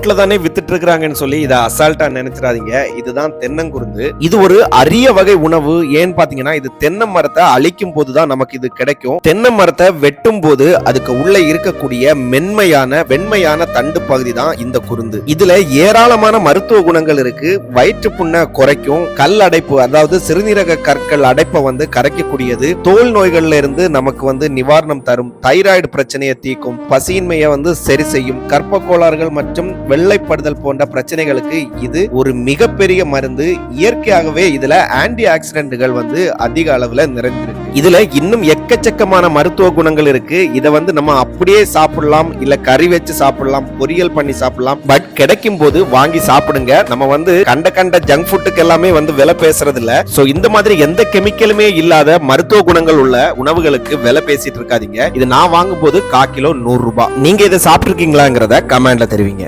ரோட்ல தானே வித்துட்டு இருக்கிறாங்கன்னு சொல்லி இதை அசால்ட்டா நினைச்சிடாதீங்க. இதுதான் தென்னங்குருந்து. இது ஒரு அரிய வகை உணவு. ஏன்னு பாத்தீங்கன்னா இது தென்னை மரத்தை அழிக்கும் போதுதான் நமக்கு இது கிடைக்கும். தென்னை மரத்தை வெட்டும் போது அதுக்கு உள்ள இருக்கக்கூடிய மென்மையான வெண்மையான தண்டு பகுதி தான் இந்த குருந்து. இதுல ஏராளமான மருத்துவ குணங்கள் இருக்கு. வயிற்று புண்ணை குறைக்கும். கல் அடைப்பு அதாவது சிறுநீரக கற்கள் அடைப்பை வந்து கரைக்கக்கூடியது. தோல் நோய்கள்ல இருந்து நமக்கு வந்து நிவாரணம் தரும். தைராய்டு பிரச்சனையை தீர்க்கும். பசியின்மையை வந்து சரி செய்யும். கற்ப கோளாறுகள் மற்றும் வெள்ளைப்படுதல் போன்ற பிரச்சனைகளுக்கு இது ஒரு மிகப்பெரிய மருந்து. இயற்கையாகவே இதுல ஆன்டி ஆக்சிடென்ட்கள் வந்து அதிக அளவுல நிறைந்திருக்கு. இதுல இன்னும் எக்கச்சக்கமான மருத்துவ குணங்கள் இருக்கு. இதை வந்து நம்ம அப்படியே சாப்பிடலாம் இல்ல கறி வச்சு சாப்பிடலாம் பொரியல் பண்ணி சாப்பிடலாம். பட் கிடைக்கும் போது வாங்கி சாப்பிடுங்க. நம்ம வந்து கண்ட கண்ட ஜங்க் ஃபுட்டுக்கு எல்லாமே வந்து விலை பேசுறது இல்ல சோ இந்த மாதிரி எந்த கெமிக்கலுமே இல்லாத மருத்துவ குணங்கள் உள்ள உணவுகளுக்கு விலை பேசிட்டு இருக்காதீங்க. இது நான் வாங்கும் போது கா கிலோ நூறு ரூபாய். நீங்க இதை சாப்பிட்டுருக்கீங்களாங்கிறத கமெண்ட்ல தெரிவிங்க.